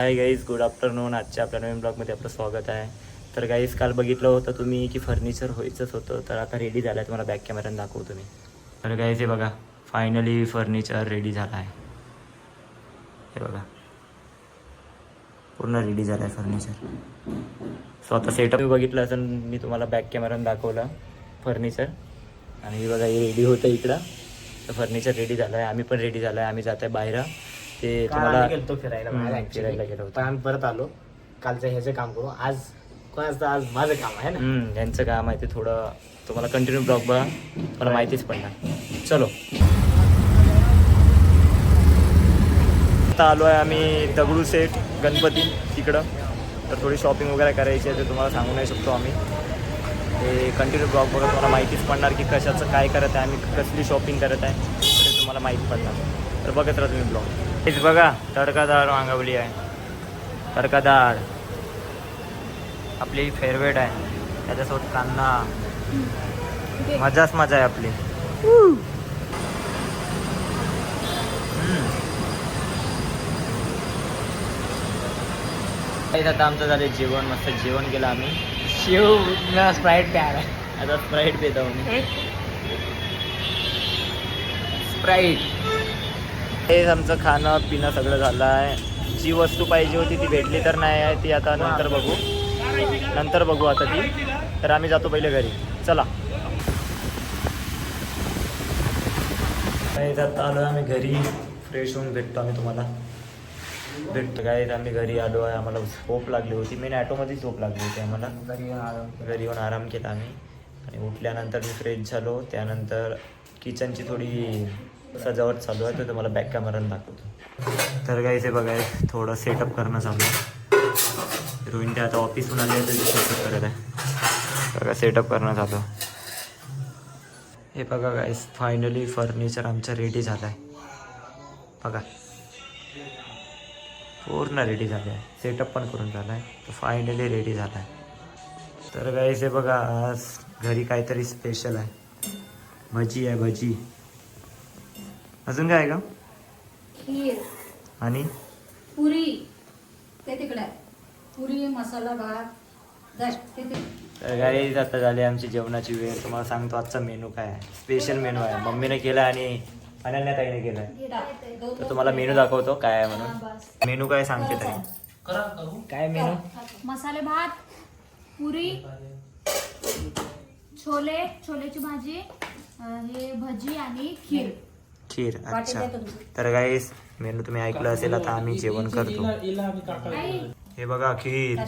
Hi guys good afternoon आजच्या आपल्या नवीन ब्लॉगमध्ये आपलं स्वागत आहे. तर गाईज काल बघितलं होतं तुम्ही की फर्निचर व्हायचंच होतं तर आता रेडी झालं आहे तुम्हाला बॅक कॅमेऱ्यानं दाखवतो मी तर गाईज हे बघा फायनली फर्निचर रेडी झालं आहे हे बघा. पूर्ण रेडी झालं आहे फर्निचर सो आता सेटअप बघितलं असं मी तुम्हाला बॅक कॅमेऱ्यानं दाखवलं फर्निचर आणि हे बघा हे रेडी होतं इकडं. तर फर्निचर रेडी झालं आहे आम्ही पण रेडी झालं आहे आम्ही जात आहे बाहेर. ते काल तुम्हाला आम्ही गेलतो फिरायला हम्म, गेलो होतो. पण आम्ही परत आलो. कालचं ह्याचं काम करू आज कोणाचं आज माझं काम आहे ना? हम्म, यांचं काम आहे ते थोडं तुम्हाला कंटिन्यू ब्लॉग बघा. मला माहितीच पडणार. चलो. आता आलो आहे आम्ही दगडू सेठ गणपती तिकडं तर थोडी शॉपिंग वगैरे करायची आहे ते तुम्हाला सांगू नाही शकतो आम्ही. ते कंटिन्यू ब्लॉग बघा तुम्हाला माहितीच पडणार की कशाचं काय करत आहे आम्ही कसली शॉपिंग करत आहे ते तुम्हाला माहीत पडणार. तर बघत राहा तुम्ही ब्लॉग. हेच बघा तडकादार मागवली आहे. तडकादार. आपली फेवरेट आहे. त्याच्यासोबत कांदा. मजाच मजा आहे आपली. आता आमचं झालं जेवण मस्त जेवण केलं आम्ही. शिव स्प्राईट प्यार आता स्प्राईट पितो आम्ही. स्प्राईट हेच आमचं खाणं पिणं सगळं झालं आहे. जी वस्तू पाहिजे होती ती भेटली तर नाही आहे ती आता नंतर बघू. नंतर बघू आता ती. तर आम्ही जातो पहिले घरी. चला. काही आता आलो आम्ही घरी. फ्रेश होऊन भेटतो आम्ही तुम्हाला. भेटतो. काय आम्ही घरी आलो आहे. आम्हाला झोप लागली होती. मेन ॲटोमध्ये झोप लागली होती आम्हाला. घरी येऊन आराम केला आम्ही. आणि उठल्यानंतर मी फ्रेश झालो. त्यानंतर किचनची थोडी सजावट चालू आहे तर तुम्हाला बॅक कॅमेरानं दाखवतो. तर काय ते बघाय थोडं सेटअप करणं चालू आहे. रोहिण ते आता ऑफिसहून आले तर सेटअप करत आहे. बघा सेटअप करणं चालू हे बघा काय फायनली फर्निचर आमचं रेडी झालं आहे बघा. पूर्ण रेडी झाले आहे सेटअप पण करून झाला आहे तर फायनली रेडी झाला आहे तर गाईस हे बघा आज घरी काहीतरी स्पेशल आहे. भजी आहे भजी. अजून काय आहे का? खीर. आणि? पुरी. ते तिकडे आहे. पुरी मसाला भात दश ते तिकडे तर गाईज आता झाली आमची जेवणाची वेळ. तुम्हाला सांगतो आजचा मेनू काय आहे. स्पेशल मेनू आहे. मम्मीने केला आणि अनन्या ताईने केला तर तुम्हाला मेनू दाखवतो काय आहे म्हणून. मेनू काय सांगते ताई? काय मेनू? मसाले भात पुरी छोले छोलेची भाजी अं, हे भजी आणि खीर. खीर. अच्छा. तर गाईस मेनू तुम्ही ऐकलं असेल आता आम्ही जेवण करतो. हे बघा खीर.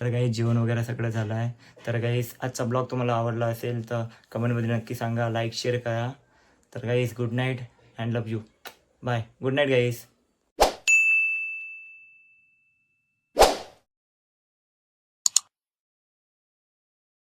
तर काही जेवण वगैरे सगळं झालं आहे तर काही आजचा ब्लॉग तुम्हाला आवडला असेल तर कमेंटमध्ये नक्की सांगा लाईक शेअर करा. तर guys good night and love you bye good night guys